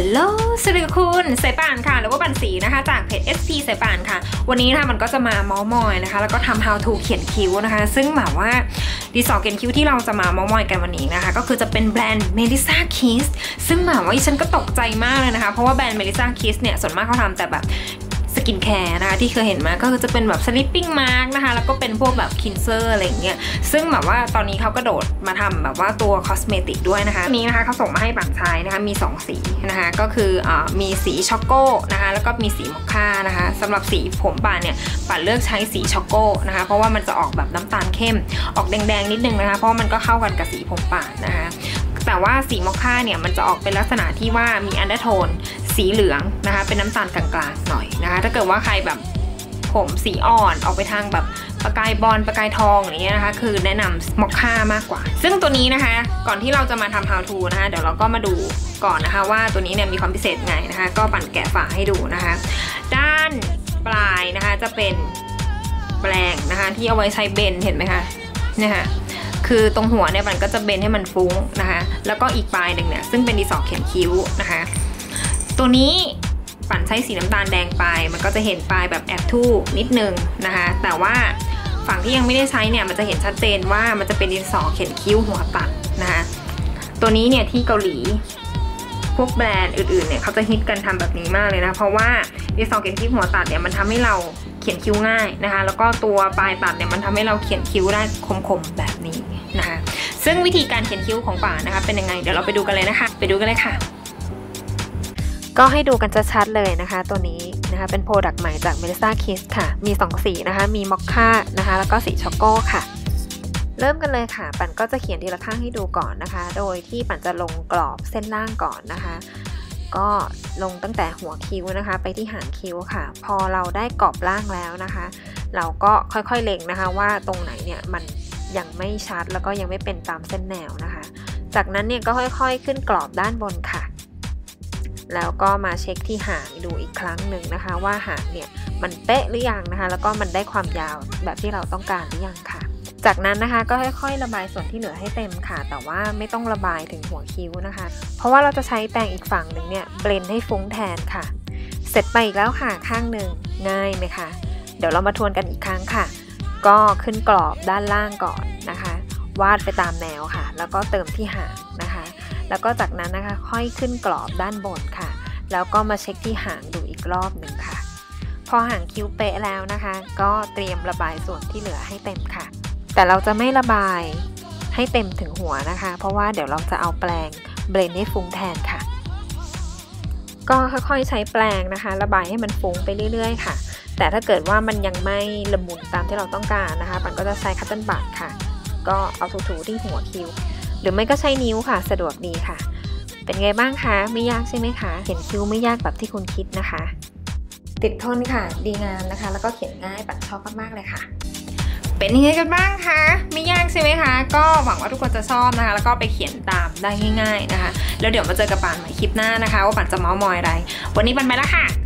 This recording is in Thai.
ลโหลสวัสดีคุณสายป่านค่ะ หรือว่าปันสีนะคะ จากเพจ SP สายป่านค่ะ วันนี้นะคะมันก็จะมาเมาส์มอยนะคะ แล้วก็ทำ how to เขียนคิ้วนะคะ ซึ่งแบบว่าดีสอเขียนคิ้วที่เราจะมาเมาส์มอยกันวันนี้นะคะ ก็คือจะเป็นแบรนด์ Melissa Kiss ซึ่งแบบว่าฉันก็ตกใจมากเลยนะคะ เพราะว่าแบรนด์ Melissa Kiss เนี่ยส่วนมากเขาทำแต่แบบ กินแคร์นะคะที่เคยเห็นมาก็คือจะเป็นแบบ sleeping mask นะคะแล้วก็เป็นพวกแบบ cleanser อะไรอย่างเงี้ยซึ่งแบบว่าตอนนี้เขากระโดดมาทำแบบว่าตัว cosmetic ด้วยนะคะนี้นะคะเขาส่งมาให้ปังชายนะคะมี 2 สีนะคะก็คืออมีสีช็อกโก้นะคะแล้วก็มีสีมอคค่านะคะสำหรับสีผมป่านเนี่ยป่านเลือกใช้สีช็อกโก้นะคะเพราะว่ามันจะออกแบบน้ำตาลเข้มออกแดงๆนิดนึงนะคะเพราะมันก็เข้ากันกับสีผมป่านนะคะแต่ว่าสีมอคค่าเนี่ยมันจะออกเป็นลักษณะที่ว่ามีอันเดอร์โทน สีเหลืองนะคะ เป็นน้ำตาลกลางๆหน่อยนะคะ ถ้าเกิดว่าใครแบบผมสีอ่อนออกไปทางแบบประกายบอลประกายทองอย่างเงี้ยนะคะ คือแนะนำมอคค่ามากกว่า ซึ่งตัวนี้นะคะ ก่อนที่เราจะมาทำ how to นะคะ เดี๋ยวเราก็มาดูก่อนนะคะว่าตัวนี้เนี่ยมีความพิเศษไงนะคะ ก็ปั่นแกะฝาให้ดูนะคะ ด้านปลายนะคะจะเป็นแปลงนะคะ ที่เอาไว้ใช้เบนเห็นไหมคะเนี่ยค่ะคือตรงหัวเนี่ยมันก็จะเบนให้มันฟุ้งนะคะ แล้วก็อีกปลายหนึ่งเนี่ยซึ่งเป็นดีสอเขียนคิ้วนะคะ ตัวนี้ปั่นใช้สีน้ำตาลแดงไป มันก็จะเห็นปลายแบบแอบทู่นิดนึงนะคะ แต่ว่าฝั่งที่ยังไม่ได้ใช้เนี่ยมันจะเห็นชัดเจนว่ามันจะเป็นดินสอเขียนคิ้วหัวตัดนะคะตัวนี้เนี่ยที่เกาหลีพวกแบรนด์อื่นๆเนี่ยเขาจะฮิตกันทำแบบนี้มากเลยนะเพราะว่าดินสอเขียนคิ้วหัวตัดเนี่ยมันทำให้เราเขียนคิ้วง่ายนะคะ แล้วก็ตัวปลายตัดเนี่ยมันทำให้เราเขียนคิ้วได้คมๆแบบนี้นะคะ ซึ่งวิธีการเขียนคิ้วของป่านะคะเป็นยังไงเดี๋ยวเราไปดูกันเลยนะคะ ไปดูกันเลยค่ะ ก็ให้ดูกันชัดๆเลยนะคะ ตัวนี้นะคะเป็นโปรดักต์ใหม่จาก Melissa Kiss ค่ะ มี 2 สีนะคะ มีมอคค่านะคะ แล้วก็สีช็อกโก้ค่ะ เริ่มกันเลยค่ะ ปั่นก็จะเขียนทีละข้างให้ดูก่อนนะคะ โดยที่ปั่นจะลงกรอบเส้นล่างก่อนนะคะ ก็ลงตั้งแต่หัวคิ้วนะคะ ไปที่หางคิ้วค่ะ พอเราได้กรอบล่างแล้วนะคะ เราก็ค่อยๆเล็งนะคะ ว่าตรงไหนเนี่ยมันยังไม่ชัดแล้วก็ยังไม่เป็นตามเส้นแนวนะคะ จากนั้นเนี่ยก็ค่อยๆ ขึ้นกรอบด้านบนค่ะ แล้วก็มาเช็คที่หางดูอีกครั้งหนึ่งนะคะ ว่าหางเนี่ยมันเป๊ะหรือยังนะคะ แล้วก็มันได้ความยาวแบบที่เราต้องการหรือยังค่ะ จากนั้นนะคะก็ค่อยๆ ระบายส่วนที่เหลือให้เต็มค่ะ แต่ว่าไม่ต้องระบายถึงหัวคิ้วนะคะ เพราะว่าเราจะใช้แปรงอีกฝั่งหนึ่งเนี่ยเบลนให้ฟุ้งแทนค่ะ เสร็จไปอีกแล้วค่ะข้างหนึ่งง่ายไหมคะเดี๋ยวเรามาทวนกันอีกครั้งค่ะ ก็ขึ้นกรอบด้านล่างก่อนนะคะ วาดไปตามแนวค่ะ แล้วก็เติมที่หางนะคะ แล้วก็จากนั้นนะคะค่อยขึ้นกรอบด้านบนค่ะ แล้วก็มาเช็คที่หางดูอีกรอบหนึ่งค่ะ พอหางคิ้วเป๊ะแล้วนะคะ ก็เตรียมระบายส่วนที่เหลือให้เต็มค่ะ แต่เราจะไม่ระบายให้เต็มถึงหัวนะคะ เพราะว่าเดี๋ยวเราจะเอาแปรงเบลนให้ฟุ้งแทนค่ะ ก็ค่อยๆใช้แปรงนะคะ ระบายให้มันฟุ้งไปเรื่อยๆค่ะ แต่ถ้าเกิดว่ามันยังไม่ละมุนตามที่เราต้องการนะคะ ปันก็จะใช้คัตเติลบัตค่ะ ก็เอาถูๆที่หัวคิ้ว หรือไม่ก็ใช้นิ้วค่ะ สะดวกดีค่ะ เป็นไงบ้างคะ ไม่ยากใช่ไหมคะ เขียนคิ้วไม่ยากแบบที่คุณคิดนะคะ ติดทนค่ะ ดีงามนะคะ แล้วก็เขียนง่ายปันชอบมากๆเลยค่ะเป็นยังไงกันบ้างคะ ไม่ยากใช่ไหมคะ ก็หวังว่าทุกคนจะชอบนะคะ แล้วก็ไปเขียนตามได้ง่าย ๆนะคะ แล้วเดี๋ยวมาเจอกับปันใหม่คลิปหน้านะคะ ว่าปันจะเมาส์มอยอะไร วันนี้ปันไปแล้วค่ะ